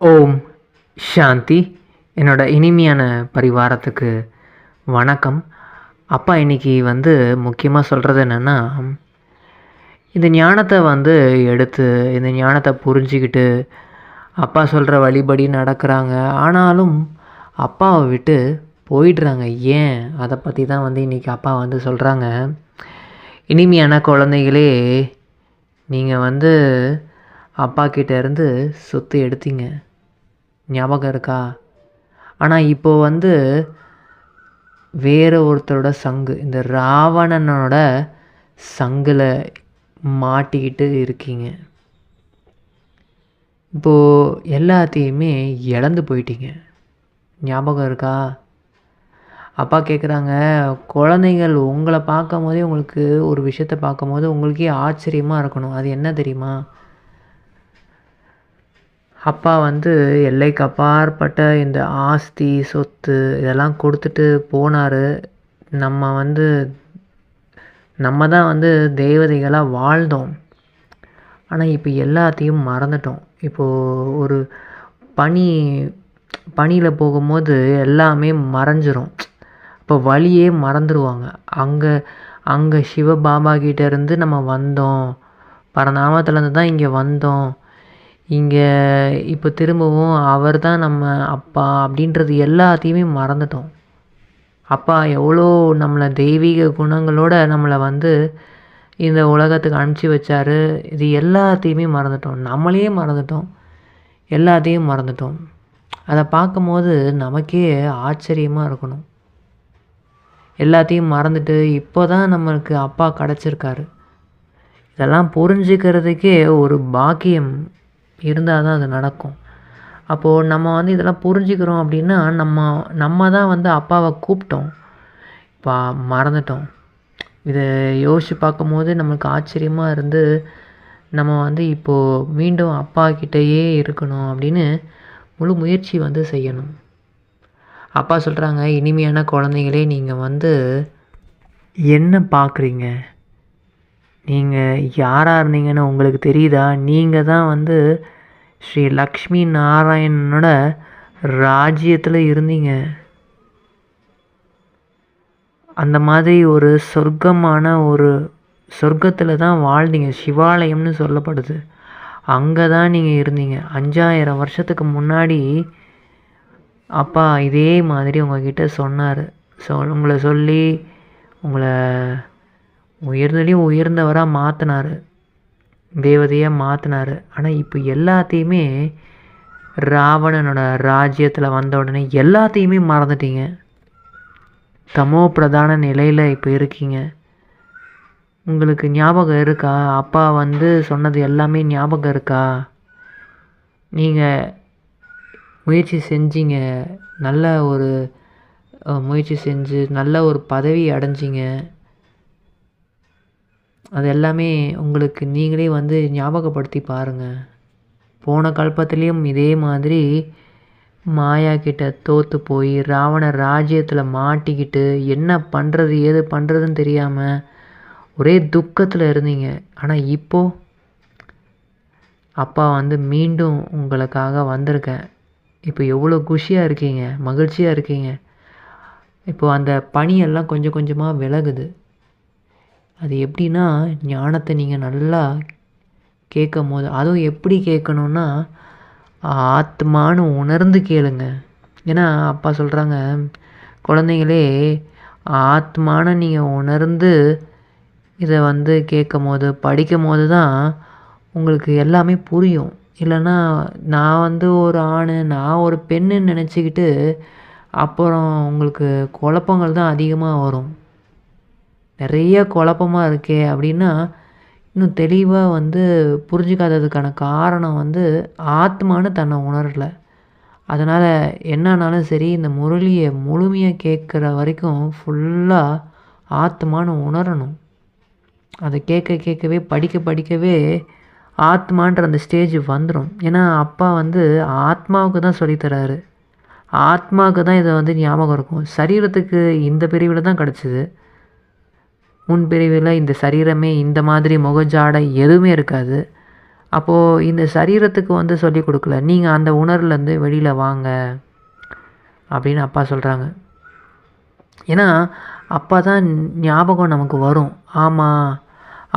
ஓம் சாந்தி. என்னோட இனிமையான பரிவாரத்துக்கு வணக்கம். அப்பா இன்னைக்கு வந்து முக்கியமாக சொல்கிறது என்னென்னா இந்த ஞானத்தை வந்து எடுத்து இந்த ஞானத்தை புரிஞ்சுக்கிட்டு அப்பா சொல்கிற வழிபடி நடக்கிறாங்க. ஆனாலும் அப்பாவை விட்டு போயிடுறாங்க. ஏன்? அதை பற்றி தான் வந்து இன்றைக்கி அப்பா வந்து சொல்கிறாங்க இனிமையான குழந்தைகளே நீங்கள் வந்து அப்பா கிட்டேருந்து சொத்து எடுத்தீங்க. ஞாபகம் இருக்கா? ஆனால் இப்போ வந்து வேறு ஒருத்தரோட சங்கு இந்த ராவணனோட சங்கில் மாட்டிக்கிட்டு இருக்கீங்க. இப்போது எல்லாத்தையுமே இழந்து போயிட்டீங்க. ஞாபகம் இருக்கா? அப்பா கேட்குறாங்க குழந்தைகள் உங்களை பார்க்கும் போதே உங்களுக்கு ஒரு விஷயத்த பார்க்கும் போது உங்களுக்கே ஆச்சரியமாக இருக்கணும். அது என்ன தெரியுமா? அப்பா வந்து எல்லைக்கு அப்பாற்பட்ட இந்த ஆஸ்தி சொத்து இதெல்லாம் கொடுத்துட்டு போனார். நம்ம வந்து நம்ம தான் வந்து தேவதைகளாக வாழ்ந்தோம். ஆனால் இப்போ எல்லாத்தையும் மறந்துட்டோம். இப்போது ஒரு பனி பனியில் போகும்போது எல்லாமே மறைஞ்சிரும். இப்போ வழியே மறந்துடுவாங்க அங்கே அங்கே சிவபாபா கிட்டேருந்து நம்ம வந்தோம். பரநாமத்துலேருந்து தான் இங்கே வந்தோம். இங்கே இப்போ திரும்பவும் அவர் தான் நம்ம அப்பா அப்படின்றது எல்லாத்தையுமே மறந்துட்டோம். அப்பா எவ்வளோ நம்மளை தெய்வீக குணங்களோட நம்மளை வந்து இந்த உலகத்துக்கு அனுப்பிச்சி வச்சாரு. இது எல்லாத்தையுமே மறந்துட்டோம். நம்மளையே மறந்துட்டோம். எல்லாத்தையும் மறந்துட்டோம். அதை பார்க்கும்போது நமக்கே ஆச்சரியமாக இருக்கணும். எல்லாத்தையும் மறந்துட்டு இப்போ தான் நம்மளுக்கு அப்பா கிடச்சிருக்காரு. இதெல்லாம் புரிஞ்சுக்கிறதுக்கே ஒரு பாக்கியம். இருந்தால் தான் அது நடக்கும். அப்போது நம்ம வந்து இதெல்லாம் புரிஞ்சுக்கிறோம் அப்படின்னா நம்ம நம்ம தான் வந்து அப்பாவை கூப்பிட்டோம். இப்போ மறந்துட்டோம். இதை யோசித்து பார்க்கும்போது நம்மளுக்கு ஆச்சரியமாக இருந்து நம்ம வந்து இப்போது மீண்டும் அப்பா கிட்டேயே இருக்கணும் அப்படின்னு முழு முயற்சி வந்து செய்யணும். அப்பா சொல்கிறாங்க இனிமையான குழந்தைங்களே நீங்கள் வந்து என்ன பார்க்குறீங்க? நீங்கள் யாராக இருந்தீங்கன்னு உங்களுக்கு தெரியுதா? நீங்கள் தான் வந்து ஸ்ரீ லக்ஷ்மி நாராயணனோட ராஜ்யத்தில் இருந்தீங்க. அந்த மாதிரி ஒரு சொர்க்கமான ஒரு சொர்க்கத்தில் தான் வாழ்ந்தீங்க. சிவாலயம்னு சொல்லப்படுது. அங்கே தான் நீங்கள் இருந்தீங்க. அஞ்சாயிரம் வருஷத்துக்கு முன்னாடி அப்பா இதே மாதிரி உங்ககிட்ட சொன்னார். சொ உங்களை சொல்லி உங்களை உயர்ந்தலையும் உயர்ந்தவராக மாற்றினார் தேவதையாக மாற்றினார் ஆனால் இப்போ எல்லாத்தையுமே ராவணனோட ராஜ்யத்தில் வந்த உடனே எல்லாத்தையுமே மறந்துட்டீங்க. தமோ பிரதான நிலையில் இப்போ இருக்கீங்க. உங்களுக்கு ஞாபகம் இருக்கா? அப்பா வந்து சொன்னது எல்லாமே ஞாபகம் இருக்கா? நீங்கள் முயற்சி செஞ்சீங்க. நல்ல ஒரு முயற்சி செஞ்சு நல்ல ஒரு பதவி அடைஞ்சிங்க. அது எல்லாமே உங்களுக்கு நீங்களே வந்து ஞாபகப்படுத்தி பாருங்கள் போன கல்பத்துலேயும் இதே மாதிரி மாயா கிட்ட தோற்று போய் ராவண ராஜ்யத்தில் மாட்டிக்கிட்டு என்ன பண்ணுறது ஏது பண்ணுறதுன்னு தெரியாமல் ஒரே துக்கத்தில் இருந்தீங்க. ஆனால் இப்போது அப்பா வந்து மீண்டும் உங்களுக்காக வந்திருக்கேன். இப்போ எவ்வளோ குஷியாக இருக்கீங்க மகிழ்ச்சியாக இருக்கீங்க. இப்போது அந்த பனியெல்லாம் கொஞ்சம் கொஞ்சமாக விலகுது. அது எப்படின்னா ஞானத்தை நீங்கள் நல்லா கேட்கும் போது அதுவும் எப்படி கேட்கணுன்னா ஆத்மான்னு உணர்ந்து கேளுங்க. ஏன்னா அப்பா சொல்கிறாங்க குழந்தைங்களே ஆத்மான்னு நீங்கள் உணர்ந்து இதை வந்து கேட்கும் போது படிக்கும் போது தான் உங்களுக்கு எல்லாமே புரியும். இல்லைன்னா நான் வந்து ஒரு ஆண் நான் ஒரு பெண்ணுன்னு நினச்சிக்கிட்டு அப்புறம் உங்களுக்கு குழப்பங்கள் தான் அதிகமாக வரும். நிறைய குழப்பமாக இருக்கே அப்படின்னா இன்னும் தெளிவாக வந்து புரிஞ்சுக்காததுக்கான காரணம் வந்து ஆத்மானு தன்னை உணரலை. அதனால் என்னன்னாலும் சரி இந்த முரளியை முழுமையாக கேட்குற வரைக்கும் ஃபுல்லாக ஆத்மானு உணரணும். அதை கேட்க கேட்கவே படிக்க படிக்கவே ஆத்மான்ற அந்த ஸ்டேஜ் வந்துடும் ஏன்னா அப்பா வந்து ஆத்மாவுக்கு தான் சொல்லித்தராரு ஆத்மாவுக்கு தான் இதை வந்து ஞாபகம் இருக்கும். சரீரத்துக்கு இந்த பிரிவில் தான் கிடச்சிது. முன் பிரிவில் இந்த சரீரமே இந்த மாதிரி முகஜாடை எதுவுமே இருக்காது. அப்போது இந்த சரீரத்துக்கு வந்து சொல்லிக் கொடுக்கல. நீங்கள் அந்த உணர்வுலேருந்து வெளியில் வாங்க அப்படின்னு அப்பா சொல்கிறாங்க ஏன்னா அப்பா தான் ஞாபகம் நமக்கு வரும். ஆமாம்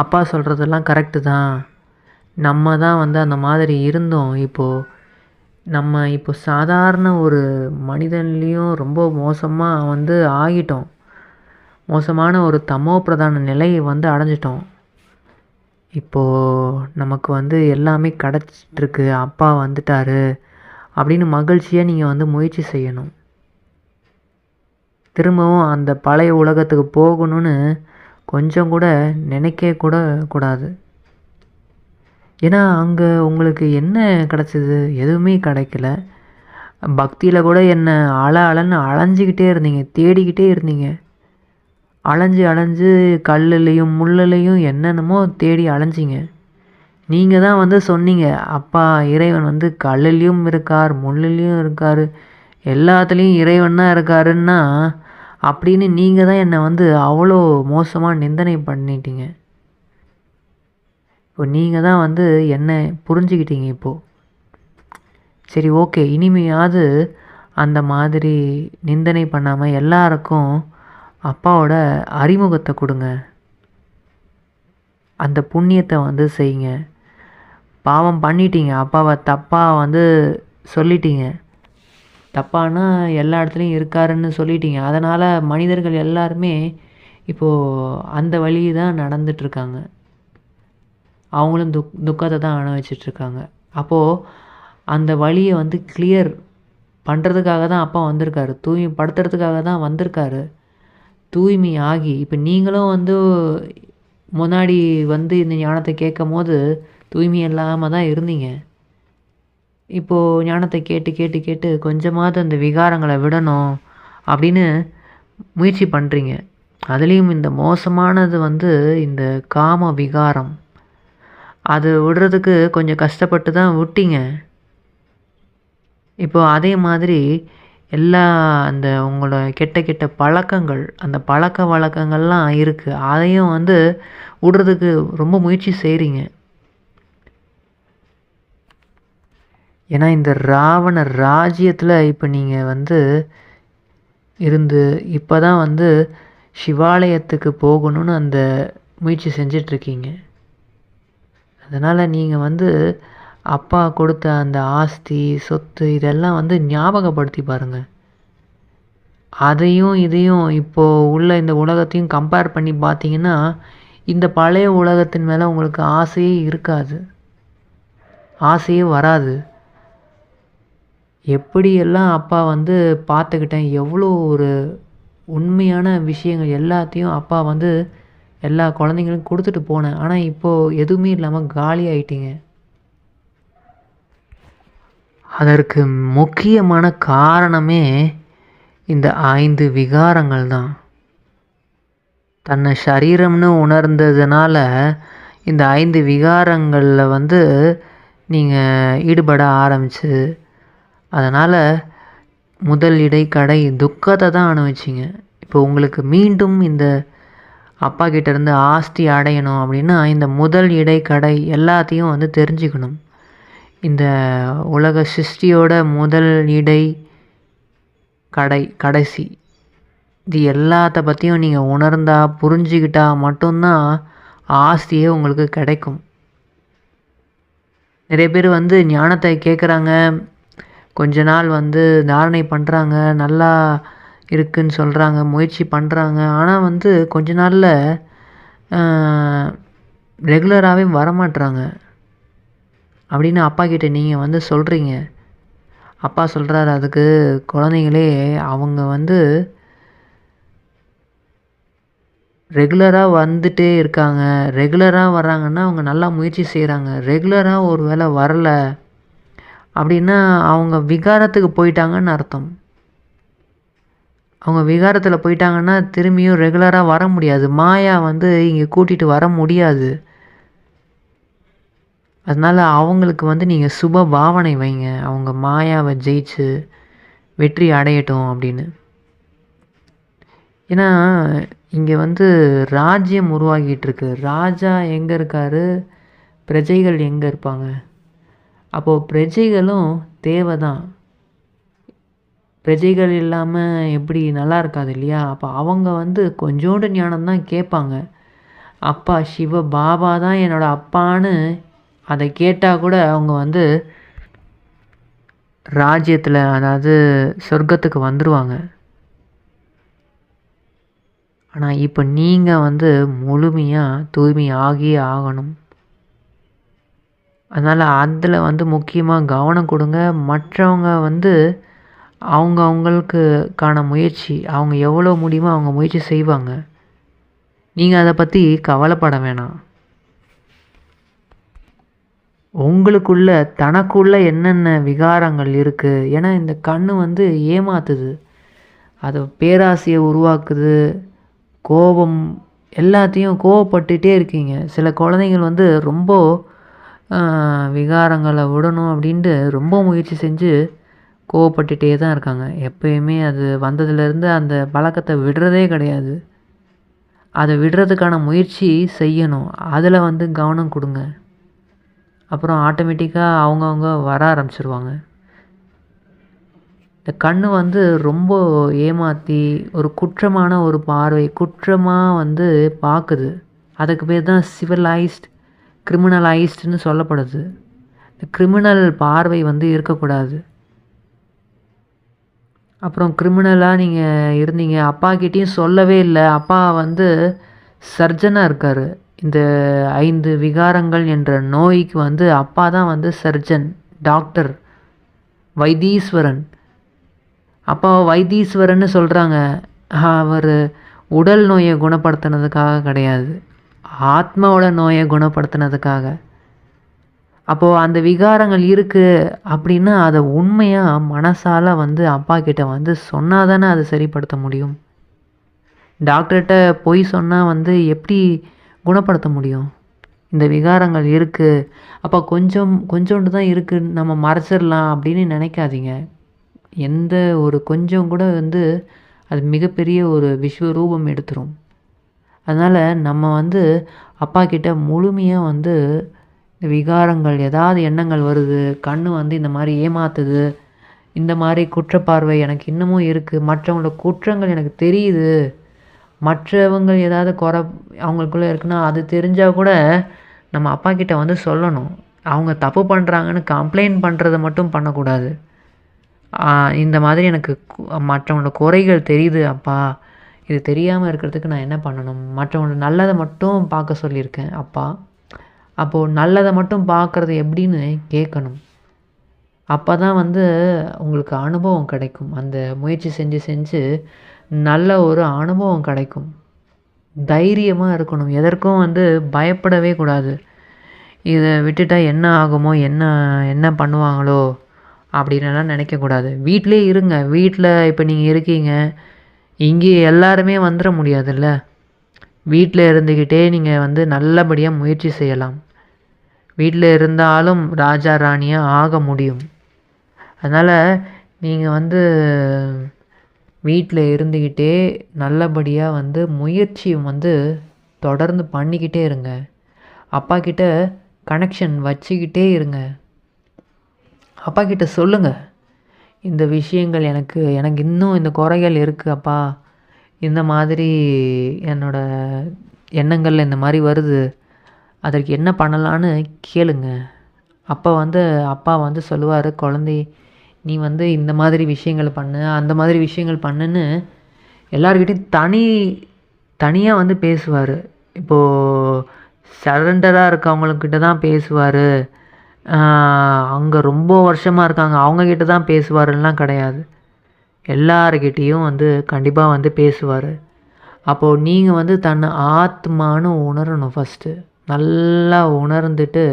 அப்பா சொல்கிறதெல்லாம் கரெக்டு தான். நம்ம தான் வந்து அந்த மாதிரி இருந்தோம். இப்போது நம்ம இப்போ சாதாரண ஒரு மனிதன்லேயும் ரொம்ப மோசமாக வந்து ஆகிட்டோம். மோசமான ஒரு தமோ பிரதான நிலையை வந்து அடைஞ்சிட்டோம். இப்போது நமக்கு வந்து எல்லாமே கிடச்சிட்ருக்கு அப்பா வந்துட்டாரு அப்படின்னு மகிழ்ச்சியாக நீங்கள் வந்து முயற்சி செய்யணும். திரும்பவும் அந்த பழைய உலகத்துக்கு போகணும்னு கொஞ்சம் கூட நினைக்க கூட கூடாது. ஏன்னா அங்கே உங்களுக்கு என்ன கிடச்சிது? எதுவுமே கிடைக்கல. பக்தியில் கூட என்ன அல அலன்னு அலைஞ்சிக்கிட்டே இருந்தீங்க தேடிக்கிட்டே இருந்தீங்க. அலைஞ்சு அலைஞ்சு கல்லுலேயும் முள்ளுலேயும் என்னென்னமோ தேடி அலைஞ்சிங்க. நீங்கள் தான் வந்து சொன்னீங்க அப்பா இறைவன் வந்து கல்லுலேயும் இருக்கார் முள்ளுலேயும் இருக்கார் எல்லாத்துலேயும் இறைவன் தான் இருக்காருன்னா அப்படின்னு நீங்கள் தான் என்னை வந்து அவ்வளோ மோசமாக நிந்தனை பண்ணிட்டீங்க. இப்போ நீங்கள் தான் வந்து என்னை புரிஞ்சுக்கிட்டீங்க இப்போது சரி ஓகே. இனிமையாவது அந்த மாதிரி நிந்தனை பண்ணாமல் எல்லாருக்கும் அப்பாவோட அறிமுகத்தை கொடுங்க. அந்த புண்ணியத்தை வந்து செய்யுங்க. பாவம் பண்ணிட்டீங்க. அப்பாவை தப்பாக வந்து சொல்லிட்டீங்க. தப்பானா எல்லா இடத்துலையும் இருக்காருன்னு சொல்லிட்டீங்க. அதனால் மனிதர்கள் எல்லாருமே இப்போது அந்த வழி தான் நடந்துட்டுருக்காங்க. அவங்களும் துக் துக்கத்தை தான் அனுபவிச்சிட்ருக்காங்க அப்போது அந்த வழியை வந்து கிளியர் பண்ணுறதுக்காக தான் அப்பா வந்திருக்காரு. தூய்மைப்படுத்துறதுக்காக தான் வந்திருக்காரு. தூய்மை ஆகி இப்போ நீங்களும் வந்து முன்னாடி வந்து இந்த ஞானத்தை கேட்கும் போது தூய்மை இல்லாமல் தான் இருந்தீங்க. இப்போது ஞானத்தை கேட்டு கேட்டு கேட்டு கொஞ்சமாவது அந்த விகாரங்களை விடணும் அப்படின்னு முயற்சி பண்ணுறீங்க அதுலேயும் இந்த மோசமானது வந்து இந்த காம விகாரம். அது விடுறதுக்கு கொஞ்சம் கஷ்டப்பட்டு தான் விட்டீங்க. இப்போது அதே மாதிரி எல்லா அந்த உங்களோட கெட்ட கெட்ட பழக்கங்கள் அந்த பழக்க வழக்கங்கள்லாம் இருக்குது அதையும் வந்து விடுறதுக்கு ரொம்ப முயற்சி செய்கிறீங்க ஏன்னா இந்த ராவண ராஜ்யத்தில் இப்போ நீங்கள் வந்து இருந்து இப்போ தான் வந்து சிவாலயத்துக்கு போகணும்னு அந்த முயற்சி செஞ்சிட்ருக்கீங்க அதனால் நீங்கள் வந்து அப்பா கொடுத்த அந்த ஆஸ்தி சொத்து இதெல்லாம் வந்து ஞாபகப்படுத்தி பாருங்கள் அதையும் இதையும் இப்போது உள்ள இந்த உலகத்தையும் கம்பேர் பண்ணி பார்த்தீங்கன்னா இந்த பழைய உலகத்தின் மேலே உங்களுக்கு ஆசையே இருக்காது. ஆசையே வராது. எப்படியெல்லாம் அப்பா வந்து பார்த்துக்கிட்டேன் எவ்வளோ ஒரு உண்மையான விஷயங்கள் எல்லாத்தையும் அப்பா வந்து எல்லா குழந்தைங்களுக்கும் கொடுத்துட்டு போனேன். ஆனால் இப்போது எதுவுமே இல்லாமல் காலி ஆயிட்டீங்க. அதற்கு முக்கியமான காரணமே இந்த ஐந்து விகாரங்கள் தான். தன்னை சரீரம்னு உணர்ந்ததுனால இந்த ஐந்து விகாரங்களில் வந்து நீங்கள் ஈடுபட ஆரம்பிச்சு அதனால் முதல் இடை கடை துக்கத்தை தான் அனுபவிச்சிங்க. இப்போ உங்களுக்கு மீண்டும் இந்த அப்பா கிட்டேருந்து ஆஸ்தி அடையணும் அப்படின்னா இந்த முதல் இடை கடை எல்லாத்தையும் வந்து தெரிஞ்சுக்கணும். இந்த உலக சிருஷ்டியோட முதல் இடை கடை கடைசி. இது எல்லாத்த பற்றியும் நீங்கள் உணர்ந்தா புரிஞ்சுக்கிட்டால் மட்டும்தான் ஆஸ்தியே உங்களுக்கு கிடைக்கும். நிறைய பேர் வந்து ஞானத்தை கேட்குறாங்க கொஞ்ச நாள் வந்து தாரணை பண்ணுறாங்க நல்லா இருக்குன்னு சொல்கிறாங்க முயற்சி பண்ணுறாங்க ஆனால் வந்து கொஞ்ச நாளில் ரெகுலராகவே வரமாட்டுறாங்க அப்படின்னு அப்பா கிட்ட நீங்கள் வந்து சொல்கிறீங்க அப்பா சொல்கிறாரு அதுக்கு குழந்தைங்களே அவங்க வந்து ரெகுலராக வந்துட்டே இருக்காங்க. ரெகுலராக வர்றாங்கன்னா அவங்க நல்லா முயற்சி செய்கிறாங்க ரெகுலராக ஒரு வேளை வரல அப்படின்னா அவங்க விகாரத்துக்கு போயிட்டாங்கன்னு அர்த்தம். அவங்க விகாரத்தில் போயிட்டாங்கன்னா திரும்பியும் ரெகுலராக வர முடியாது. மாயா வந்து இங்கே கூட்டிகிட்டு வர முடியாது. அதனால் அவங்களுக்கு வந்து நீங்கள் சுப பாவனை வைங்க. அவங்க மாயாவை ஜெயிச்சு வெற்றி அடையட்டும் அப்படின்னு. ஏன்னா இங்கே வந்து ராஜ்யம் உருவாகிட்டுருக்கு ராஜா எங்கே இருக்காரு? பிரஜைகள் எங்கே இருப்பாங்க? அப்போது பிரஜைகளும் தேவை தான் பிரஜைகள் இல்லாமல் எப்படி நல்லா இருக்காது இல்லையா? அப்போ அவங்க வந்து கொஞ்சோண்டு ஞானம் தான் கேட்பாங்க. அப்பா சிவ பாபா தான் என்னோட அப்பான்னு அதை கேட்டால் கூட அவங்க வந்து ராஜ்யத்தில் அதாவது சொர்க்கத்துக்கு வந்துடுவாங்க ஆனால் இப்போ நீங்கள் வந்து முழுமையாக தூய்மை ஆகியே ஆகணும். அதனால் அதில் வந்து முக்கியமாக கவனம் கொடுங்க. மற்றவங்க வந்து அவங்க அவங்களுக்குக்கான முயற்சி அவங்க எவ்வளோ முடியுமோ அவங்க முயற்சி செய்வாங்க. நீங்கள் அதை பற்றி கவலைப்பட வேணாம். உங்களுக்குள்ள தனக்குள்ள என்னென்ன விகாரங்கள் இருக்குது ஏன்னா இந்த கண் வந்து ஏமாத்துது. அது பேராசையை உருவாக்குது. கோபம் எல்லாத்தையும் கோவப்பட்டுட்டே இருக்கீங்க. சில குழந்தைங்கள் வந்து ரொம்ப விகாரங்களை விடணும் அப்படின்ட்டு ரொம்ப முயற்சி செஞ்சு கோவப்பட்டுட்டே தான் இருக்காங்க. எப்பயுமே அது வந்ததுலேருந்து அந்த பழக்கத்தை விடுறதே கிடையாது. அதை விடுறதுக்கான முயற்சி செய்யணும். அதில் வந்து கவனம் கொடுங்க. அப்புறம் ஆட்டோமேட்டிக்காக அவங்கவுங்க வர ஆரம்பிச்சிருவாங்க. இந்த கண் வந்து ரொம்ப ஏமாற்றி ஒரு குற்றமான ஒரு பார்வை குற்றமாக வந்து பார்க்குது அதுக்கு பேர் தான் சிவிலைஸ்ட் கிரிமினலைஸ்டுன்னு சொல்லப்படுது. இந்த கிரிமினல் பார்வை வந்து இருக்கக்கூடாது. அப்புறம் கிரிமினலாக நீங்கள் இருந்தீங்க அப்பாக்கிட்டேயும் சொல்லவே இல்லை. அப்பா வந்து சர்ஜனாக இருக்கார். இந்த ஐந்து விகாரங்கள் என்ற நோய்க்கு வந்து அப்பா தான் வந்து சர்ஜன் டாக்டர் வைத்தீஸ்வரன். அப்பா வைத்தீஸ்வரன்னு சொல்கிறாங்க அவர் உடல் நோயை குணப்படுத்தினதுக்காக கிடையாது. ஆத்மாவோட நோயை குணப்படுத்தினதுக்காக. அப்போது அந்த விகாரங்கள் இருக்குது அப்படின்னா அதை உண்மையாக மனசால் வந்து அப்பா கிட்ட வந்து சொன்னால் தானே அதை சரிப்படுத்த முடியும்? டாக்டர்கிட்ட பொய் சொன்னால் வந்து எப்படி குணப்படுத்த முடியும். இந்த விகாரங்கள் இருக்குது அப்போ கொஞ்சம் கொஞ்சோண்டு தான் இருக்குது நம்ம மறைச்சிடலாம் அப்படின்னு நினைக்காதீங்க. எந்த ஒரு கொஞ்சம் கூட வந்து அது மிகப்பெரிய ஒரு விஸ்வரூபம் எடுத்துரும். அதனால் நம்ம வந்து அப்பா கிட்ட முழுமையாக வந்து விகாரங்கள் ஏதாவது எண்ணங்கள் வருது கண்ணு வந்து இந்த மாதிரி ஏமாத்துது இந்த மாதிரி குற்றப்பார்வை எனக்கு இன்னமும் இருக்குது மற்றவங்களோட குற்றங்கள் எனக்கு தெரியுது மற்றவங்க ஏதாவது குறை அவங்களுக்குள்ளே இருக்குன்னா அது தெரிஞ்சால் கூட நம்ம அப்பா கிட்ட வந்து சொல்லணும். அவங்க தப்பு பண்ணுறாங்கன்னு கம்ப்ளைண்ட் பண்ணுறத மட்டும் பண்ணக்கூடாது. இந்த மாதிரி எனக்கு மற்றவங்களோட குறைகள் தெரியுது அப்பா. இது தெரியாமல் இருக்கிறதுக்கு நான் என்ன பண்ணணும்? மற்றவங்களோட நல்லதை மட்டும் பார்க்க சொல்லியிருக்கேன் அப்பா. அப்போது நல்லதை மட்டும் பார்க்குறது எப்படின்னு கேட்கணும். அப்போ தான் வந்து உங்களுக்கு அனுபவம் கிடைக்கும். அந்த முயற்சி செஞ்சு செஞ்சு நல்ல ஒரு அனுபவம் கிடைக்கும். தைரியமாக இருக்கணும். எதற்கும் வந்து பயப்படவே கூடாது. இதை விட்டுட்டா என்ன ஆகுமோ என்ன என்ன பண்ணுவாங்களோ அப்படின்னுலாம் நினைக்கக்கூடாது வீட்டிலே இருங்க. வீட்டில் இப்போ நீங்கள் இருக்கீங்க. இங்கே எல்லாருமே வந்துட முடியாதுல்ல? வீட்டில் இருந்துக்கிட்டே நீங்கள் வந்து நல்லபடியாக முயற்சி செய்யலாம். வீட்டில் இருந்தாலும் ராஜா ராணியாக ஆக முடியும். அதனால் நீங்கள் வந்து வீட்டில் இருந்துக்கிட்டே நல்லபடியாக வந்து முயற்சி வந்து தொடர்ந்து பண்ணிக்கிட்டே இருங்க. அப்பா கிட்ட கனெக்ஷன் வச்சுக்கிட்டே இருங்க. அப்பா கிட்ட சொல்லுங்கள் இந்த விஷயங்கள் எனக்கு எனக்கு இன்னும் இந்த குறைகள் இருக்குது அப்பா. இந்த மாதிரி என்னோடய எண்ணங்கள் இந்த மாதிரி வருது. அதற்கு என்ன பண்ணலான்னு கேளுங்க. அப்போ வந்து அப்பா வந்து சொல்லுவார் குழந்தை நீ வந்து இந்த மாதிரி விஷயங்கள் பண்ணு அந்த மாதிரி விஷயங்கள் பண்ணுன்னு எல்லார்கிட்டையும் தனி தனியாக வந்து பேசுவார். இப்போது சரண்டராக இருக்கவங்கக்கிட்ட தான் பேசுவார். அங்கே ரொம்ப வருஷமாக இருக்காங்க அவங்கக்கிட்ட தான் பேசுவாருலாம் கிடையாது. எல்லாருக்கிட்டேயும் வந்து கண்டிப்பாக வந்து பேசுவார். அப்போது நீங்கள் வந்து தன்னை ஆத்மான்னு உணரணும் ஃபஸ்ட்டு நல்லா உணர்ந்துட்டு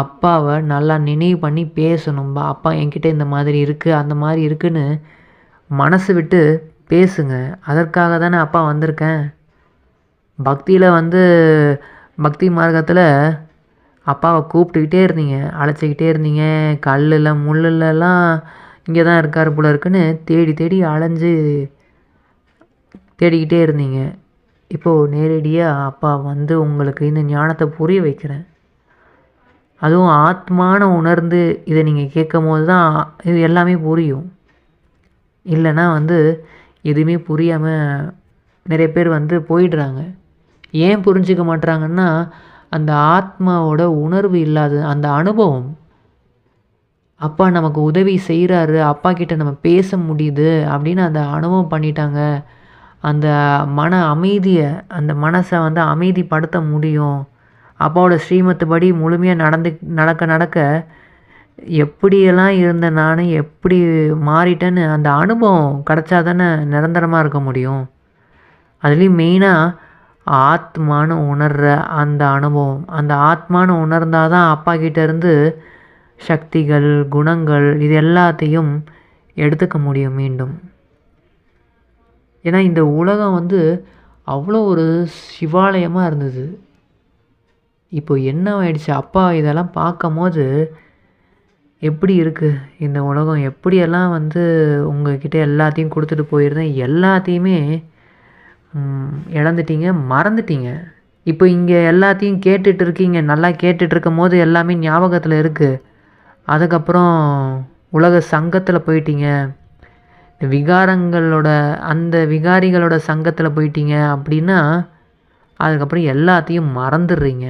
அப்பாவை நல்லா நினைவு பண்ணி பேசணும்பா. அப்பா என்கிட்ட இந்த மாதிரி இருக்குது அந்த மாதிரி இருக்குன்னு மனசு விட்டு பேசுங்க. அதற்காக தானே அப்பா வந்திருக்கேன். பக்தியில் வந்து பக்தி மார்க்கத்தில் அப்பாவை கூப்பிட்டுக்கிட்டே இருந்தீங்க. அழைச்சிக்கிட்டே இருந்தீங்க. கல்லில் முள்ளுலலாம் இங்கே தான் இருக்கார் போல இருக்குன்னு தேடி தேடி அலைஞ்சு தேடிக்கிட்டே இருந்தீங்க. இப்போது நேரடியாக அப்பா வந்து உங்களுக்கு இந்த ஞானத்தை புரிய வைக்கிறேன். அதுவும் ஆத்மான உணர்ந்து இதை நீங்கள் கேட்கும் போது தான் இது எல்லாமே புரியும். இல்லைன்னா வந்து எதுவுமே புரியாமல் நிறைய பேர் வந்து போயிடுறாங்க. ஏன் புரிஞ்சுக்க மாட்றாங்கன்னா அந்த ஆத்மாவோட உணர்வு இல்லாத அந்த அனுபவம். அப்பா நமக்கு உதவி செய்கிறாரு அப்பா கிட்ட நம்ம பேச முடியுது அப்படின்னு அந்த அனுபவம் பண்ணிட்டாங்க. அந்த மன அமைதியை அந்த மனசை வந்து அமைதிப்படுத்த முடியும். அப்பாவோட ஸ்ரீமத்துப்படி முழுமையாக நடந்து நடக்க நடக்க எப்படியெல்லாம் இருந்த நான் எப்படி மாறிட்டேன்னு அந்த அனுபவம் கிடச்சா தானே நிரந்தரமாக இருக்க முடியும். அதுலேயும் மெயினாக ஆத்மான்னு உணர்கிற அந்த அனுபவம். அந்த ஆத்மான்னு உணர்ந்தால் தான் அப்பா கிட்டேருந்து சக்திகள் குணங்கள் இது எல்லாத்தையும் எடுத்துக்க முடியும் மீண்டும். ஏன்னா இந்த உலகம் வந்து அவ்வளோ ஒரு சிவாலயமாக இருந்தது. இப்போ என்ன ஆயிடுச்சு அப்பா இதெல்லாம் பார்க்கும் போது எப்படி இருக்குது இந்த உலகம் எப்படியெல்லாம் வந்து உங்ககிட்ட எல்லாத்தையும் கொடுத்துட்டு போயிருந்தேன்? எல்லாத்தையுமே இழந்துட்டீங்க மறந்துட்டீங்க. இப்போ இங்கே எல்லாத்தையும் கேட்டுட்டு இருக்கீங்க. நல்லா கேட்டுட்டு இருக்கும் போது எல்லாமே ஞாபகத்தில் இருக்குது அதுக்கப்புறம் உலக சங்கத்தில் போயிட்டீங்க. இந்த விகாரங்களோட அந்த விகாரிகளோட சங்கத்தில் போயிட்டீங்க அப்படின்னா அதுக்கப்புறம் எல்லாத்தையும் மறந்துடுறீங்க.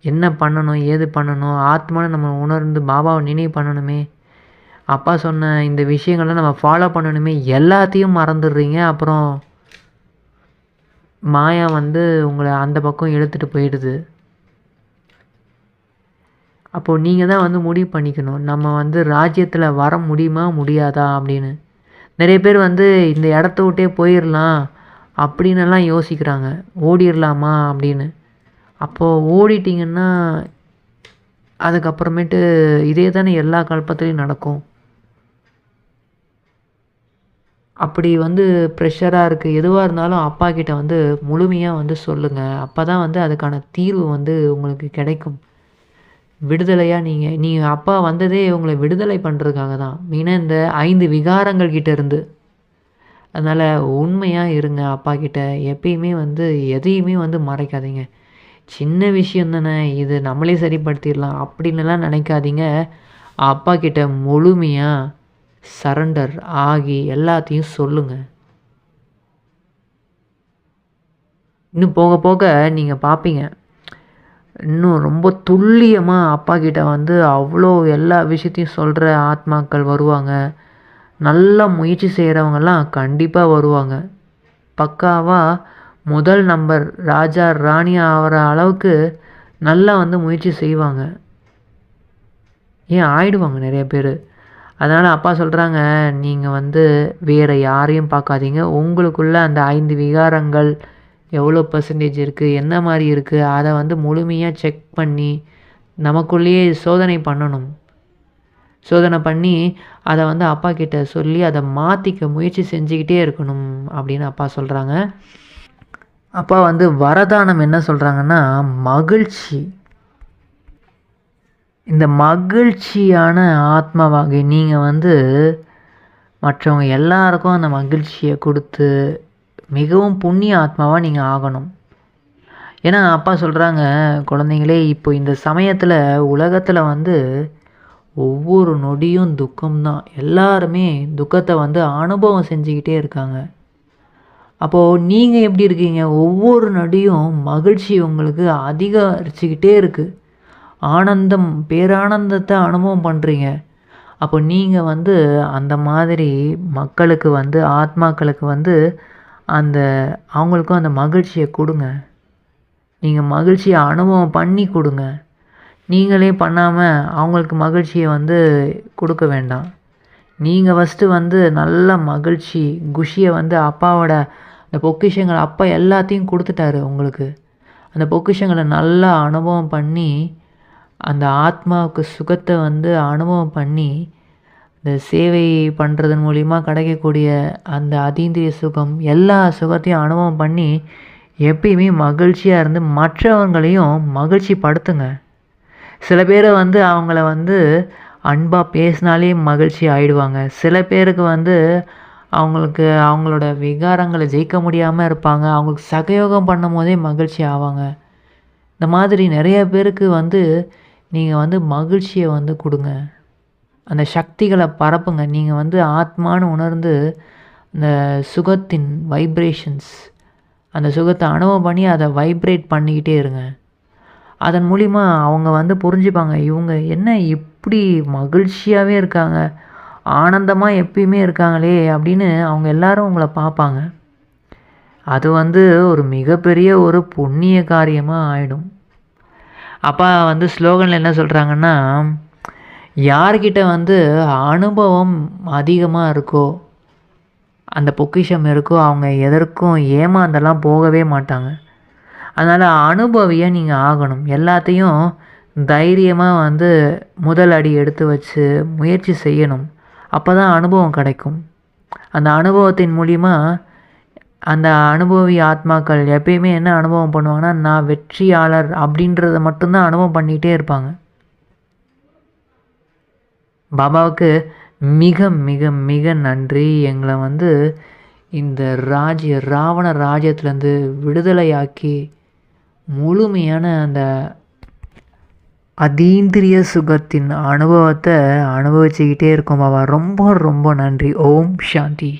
என்ன பண்ணணும் ஏது பண்ணணும் ஆத்மான்னு நம்ம உணர்ந்து பாபாவை நினைவு பண்ணணுமே. அப்பா சொன்ன இந்த விஷயங்கள்லாம் நம்ம ஃபாலோ பண்ணணுமே. எல்லாத்தையும் மறந்துடுறீங்க. அப்புறம் மாயா வந்து உங்களை அந்த பக்கம் இழுத்துட்டு போயிடுது. அப்போது நீங்கள் தான் வந்து முடிவு பண்ணிக்கணும். நம்ம வந்து ராஜ்யத்தில் வர முடியுமா முடியாதா அப்படின்னு. நிறைய பேர் வந்து இந்த இடத்த விட்டே போயிடலாம் அப்படின்னுலாம் யோசிக்கிறாங்க. ஓடிடலாமா அப்படின்னு. அப்போது ஓடிட்டிங்கன்னா அதுக்கப்புறமேட்டு இதே தானே எல்லா கல்பத்துலேயும் நடக்கும். அப்படி வந்து ப்ரெஷராக இருக்குது எதுவாக இருந்தாலும் அப்பா கிட்ட வந்து முழுமையாக வந்து சொல்லுங்கள் அப்போ தான் வந்து அதுக்கான தீர்வு வந்து உங்களுக்கு கிடைக்கும். விடுதலையாக நீங்கள் நீங்கள் அப்பா வந்ததே உங்களை விடுதலை பண்ணுறதுக்காக தான். மெயினாக இந்த ஐந்து விகாரங்கள் கிட்ட இருந்து. அதனால் உண்மையாக இருங்க அப்பா கிட்ட. எப்பயுமே வந்து எதையுமே வந்து மறைக்காதீங்க. சின்ன விஷயம் தானே இது நம்மளே சரிப்படுத்திடலாம் அப்படின்னுலாம் நினைக்காதீங்க. அப்பா கிட்ட முழுமையாக சரண்டர் ஆகி எல்லாத்தையும் சொல்லுங்கள் இன்னும் போக போக நீங்கள் பார்ப்பீங்க இன்னும் ரொம்ப துல்லியமாக அப்பா கிட்ட வந்து அவ்வளோ எல்லா விஷயத்தையும் சொல்கிற ஆத்மாக்கள் வருவாங்க. நல்லா முயற்சி செய்கிறவங்கெல்லாம் கண்டிப்பாக வருவாங்க. பக்காவாக முதல் நம்பர் ராஜா ராணி ஆகிற அளவுக்கு நல்லா வந்து முயற்சி செய்வாங்க. ஏன்? ஆயிடுவாங்க நிறைய பேர். அதனால் அப்பா சொல்கிறாங்க நீங்கள் வந்து வேறு யாரையும் பார்க்காதீங்க. உங்களுக்குள்ளே அந்த ஐந்து விகாரங்கள் எவ்வளோ பர்சன்டேஜ் இருக்குது என்ன மாதிரி இருக்குது அதை வந்து முழுமையாக செக் பண்ணி நமக்குள்ளேயே சோதனை பண்ணணும். சோதனை பண்ணி அதை வந்து அப்பா கிட்ட சொல்லி அதை மாற்றிக்க முயற்சி செஞ்சுக்கிட்டே இருக்கணும் அப்படின்னு அப்பா சொல்கிறாங்க அப்பா வந்து வரதானம் என்ன சொல்கிறாங்கன்னா மகிழ்ச்சி. இந்த மகிழ்ச்சியான ஆத்மாவாகி நீங்கள் வந்து மற்றவங்க எல்லாருக்கும் அந்த மகிழ்ச்சியை கொடுத்து மிகவும் புண்ணிய ஆத்மாவாக நீங்கள் ஆகணும். ஏன்னா அப்பா சொல்கிறாங்க குழந்தைங்களே இப்போ இந்த சமயத்தில் உலகத்தில் வந்து ஒவ்வொரு நொடியும் துக்கம்தான். எல்லாருமே துக்கத்தை வந்து அனுபவம் செஞ்சுக்கிட்டே இருக்காங்க. அப்போது நீங்கள் எப்படி இருக்கீங்க? ஒவ்வொரு நொடியும் மகிழ்ச்சி உங்களுக்கு அதிகரிச்சுக்கிட்டே இருக்குது ஆனந்தம் பேரானந்தத்தை அனுபவம் பண்ணுறீங்க அப்போ நீங்கள் வந்து அந்த மாதிரி மக்களுக்கு வந்து ஆத்மாக்களுக்கு வந்து அந்த அவங்களுக்கும் அந்த மகிழ்ச்சியை கொடுங்க. நீங்கள் மகிழ்ச்சியை அனுபவம் பண்ணி கொடுங்க. நீங்களே பண்ணாமல் அவங்களுக்கு மகிழ்ச்சியை வந்து கொடுக்க வேண்டாம். நீங்கள் ஃபஸ்ட்டு வந்து நல்ல மகிழ்ச்சி குஷியை வந்து அப்பாவோட அந்த பொக்கிஷங்கள் அப்பா எல்லாத்தையும் கொடுத்துட்டாரு உங்களுக்கு அந்த பொக்கிஷங்களை நல்லா அனுபவம் பண்ணி அந்த ஆத்மாவுக்கு சுகத்தை வந்து அனுபவம் பண்ணி இந்த சேவை பண்ணுறதன் மூலிமா கிடைக்கக்கூடிய அந்த அதீந்திரிய சுகம் எல்லா சுகத்தையும் அனுபவம் பண்ணி எப்பயுமே மகிழ்ச்சியாக இருந்து மற்றவங்களையும் மகிழ்ச்சி படுத்துங்க சில பேர் வந்து அவங்கள வந்து அன்பாக பேசினாலே மகிழ்ச்சி ஆயிடுவாங்க. சில பேருக்கு வந்து அவங்களுக்கு அவங்களோட விகாரங்களை ஜெயிக்க முடியாமல் இருப்பாங்க. அவங்களுக்கு சகயோகம் பண்ணும் போதே மகிழ்ச்சி ஆவாங்க. இந்த மாதிரி நிறைய பேருக்கு வந்து நீங்கள் வந்து மகிழ்ச்சியை வந்து கொடுங்க. அந்த சக்திகளை பரப்புங்க. நீங்கள் வந்து ஆத்மான்னு உணர்ந்து அந்த சுகத்தின் வைப்ரேஷன்ஸ் அந்த சுகத்தை அனுபவம் பண்ணி அதை வைப்ரேட் பண்ணிக்கிட்டே இருங்க. அதன் மூலிமா அவங்க வந்து புரிஞ்சுப்பாங்க. இவங்க என்ன இப்படி மகிழ்ச்சியாகவே இருக்காங்க? ஆனந்தமாக எப்பயுமே இருக்காங்களே அப்படின்னு அவங்க எல்லாரும் உங்களை பார்ப்பாங்க. அது வந்து ஒரு மிகப்பெரிய ஒரு புண்ணிய காரியமாக ஆயிடும். அப்பா வந்து ஸ்லோகனில் என்ன சொல்கிறாங்கன்னா யார்கிட்ட வந்து அனுபவம் அதிகமாக இருக்கோ அந்த பொக்கிஷம் இருக்கோ அவங்க எதற்கும் ஏமாந்தெல்லாம் போகவே மாட்டாங்க. அதனால் அனுபவியாக நீங்கள் ஆகணும். எல்லாத்தையும் தைரியமாக வந்து முதல் அடி எடுத்து வச்சு முயற்சி செய்யணும். அப்போ தான் அனுபவம் கிடைக்கும். அந்த அனுபவத்தின் மூலிமா அந்த அனுபவி ஆத்மாக்கள் எப்பயுமே என்ன அனுபவம் பண்ணுவாங்கன்னா நான் வெற்றியாளர் அப்படின்றத மட்டும்தான் அனுபவம் பண்ணிகிட்டே இருப்பாங்க. பாபாவுக்கு மிக மிக மிக நன்றி. எங்களை வந்து இந்த ராஜ்ய ராவண ராஜ்யத்துலேருந்து விடுதலையாக்கி முழுமையான அந்த அதீந்திரிய சுகத்தின் அனுபவத்தை அனுபவிச்சுக்கிட்டே இருக்கோம் பாபா. ரொம்ப ரொம்ப நன்றி. ஓம் சாந்தி.